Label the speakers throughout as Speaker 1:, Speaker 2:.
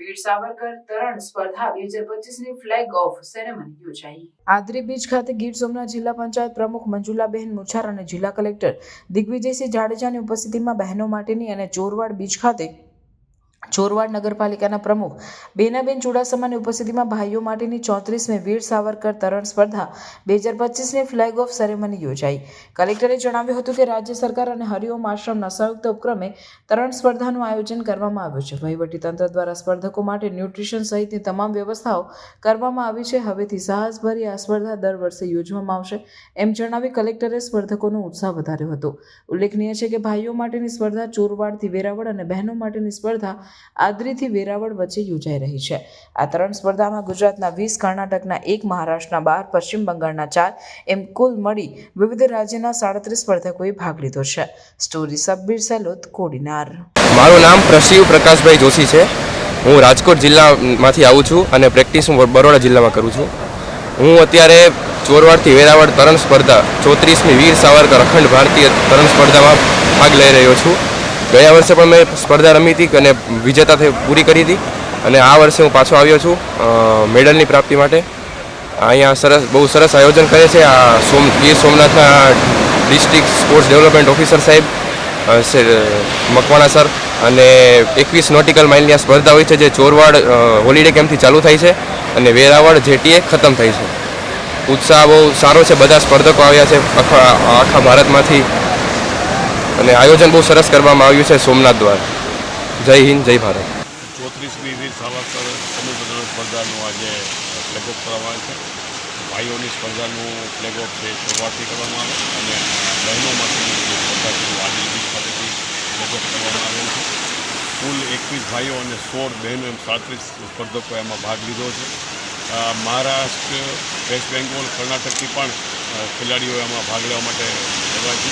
Speaker 1: વીર સાવરકર તરણ સ્પર્ધા બે હજાર પચીસની ફ્લેગ ઓફ સેરેમની યોજાઈ. આદરી બીચ ખાતે ગીર સોમનાથ જિલ્લા પંચાયત પ્રમુખ મંજુલાબહેન મુછાર અને જિલ્લા કલેક્ટર દિગ્વિજયસિંહ જાડેજાની ઉપસ્થિતિમાં બહેનો માટેની અને ચોરવાડ બીચ ખાતે ચોરવાડ નગરપાલિકાના પ્રમુખ બેનાબેન ચુડાસમાની ઉપસ્થિતિમાં ભાઈઓ માટેની ચોત્રીસમી વીર સાવરકર તરણ સ્પર્ધા બે હજાર પચીસની ફ્લેગ ઓફ સેરેમની યોજાઈ. કલેક્ટરે જણાવ્યું હતું કે રાજ્ય સરકાર અને હરિઓમ આશ્રમના સંયુક્ત ઉપક્રમે તરણ સ્પર્ધાનું આયોજન કરવામાં આવ્યું છે. વહીવટીતંત્ર દ્વારા સ્પર્ધકો માટે ન્યુટ્રિશન સહિતની તમામ વ્યવસ્થાઓ કરવામાં આવી છે. હવેથી સાહસભરી આ સ્પર્ધા દર વર્ષે યોજવામાં આવશે એમ જણાવી કલેક્ટરે સ્પર્ધકોનો ઉત્સાહ વધાર્યો હતો. ઉલ્લેખનીય છે કે ભાઈઓ માટેની સ્પર્ધા ચોરવાડથી વેરાવળ અને બહેનો માટેની સ્પર્ધા આદરીથી વેરાવળ વચ્ચે યોજાઈ રહી છે. આ ત્રણ સ્પર્ધામાં ગુજરાતના વીસ કર્ણાટકના એક, મહારાષ્ટ્રના બાર, પશ્ચિમ બંગાળના ચાર, એમ કુલ મળી વિવિધ રાજ્યના સાડત્રીસ સ્પર્ધકોએ ભાગ લીધો છે. સ્ટોરી સબ્બીર સેલોત કોડીનાર.
Speaker 2: મારું નામ પ્રશિવ પ્રકાશભાઈ જોશી છે. હું રાજકોટ જિલ્લામાંથી આવું છું અને પ્રેક્ટિસ હું બરોડા જિલ્લામાં કરું છું. હું અત્યારે ચોરવાડથી વેરાવળ તરણ સ્પર્ધા ચોત્રીસમી વીર સાવરકર અખંડ ભારતીય તરણ સ્પર્ધામાં ભાગ લઈ રહ્યો છું. ગયા વર્ષે પણ મેં સ્પર્ધા રમી હતી અને વિજેતા પૂરી કરી હતી. અને આ વર્ષે હું પાછો આવ્યો છું મેડલની પ્રાપ્તિ માટે. અહીંયા સરસ, બહુ સરસ આયોજન કરે છે આ સોમ ગીર સોમનાથના ડિસ્ટ્રિક્ટ સ્પોર્ટ્સ ડેવલપમેન્ટ ઓફિસર સાહેબ મકવાણા સર. અને એકવીસ નોટિકલ માઇલની આ સ્પર્ધા હોય છે જે ચોરવાડ હોલિડે કેમ્પથી ચાલુ થાય છે અને વેરાવળ જેટીએ ખતમ થાય છે. ઉત્સાહ બહુ સારો છે, બધા સ્પર્ધકો આવ્યા છે, આખા આખા ભારતમાંથી અને આયોજન બહુ સરસ કરવામાં આવ્યું છે સોમનાથ દ્વારા. જય હિન્દ, જય ભારત.
Speaker 3: ચોત્રીસમી વીર સાવરકર સમુદ્ર સ્પર્ધાનું આજે ફ્લેગ ઓફ કરવામાં આવે છે. ભાઈઓની સ્પર્ધાનું ફ્લેગ ઓફ છે શરૂઆતથી કરવામાં આવે અને બહેનો માટેની સ્પર્ધા છે બીચ ખાતેથી ફ્લેગ ઓફ કરવામાં આવેલ છે. કુલ એકવીસ ભાઈઓ અને સોળ બહેનો એમ સાડત્રીસ સ્પર્ધકોએ એમાં ભાગ લીધો છે. મહારાષ્ટ્ર, વેસ્ટ બેંગોલ, કર્ણાટકથી પણ ખેલાડીઓ એમાં ભાગ લેવા માટે આવ્યા છે.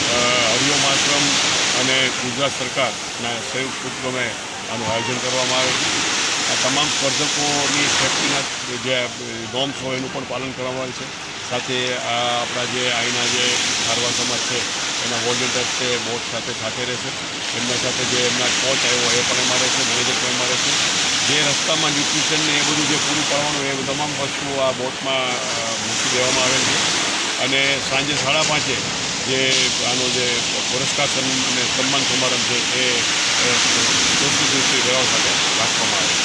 Speaker 3: હરિઓમ આશ્રમ અને ગુજરાત સરકારના સંયુક્ત ઉપક્રમે આનું આયોજન કરવામાં આવે છે. આ તમામ સ્પર્ધકોની સેફ્ટીના જે નોર્મ્સ હોય એનું પણ પાલન કરવામાં આવે છે. સાથે આ આપણા જે અહીંના જે ખારવા સમાજ છે, એના વોલેન્ટિયર્સ છે, બોટ સાથે સાથે રહેશે એમના સાથે જે એમના કોચ આવ્યો એ પણ એમાં રહેશે મેનેજર પણ એમાં રહેશે જે રસ્તામાં ન્યુટ્રિશન ને એ બધું જે પૂરું પાડવાનું એ તમામ વસ્તુઓ આ બોટમાં મૂકી દેવામાં આવેલ છે. અને સાંજે સાડા પાંચે જે, આનો જે પુરસ્કાર અને સન્માન સમારંભ છે એ દૃષ્ટિ વ્યવહાર સાથે રાખવામાં આવે છે.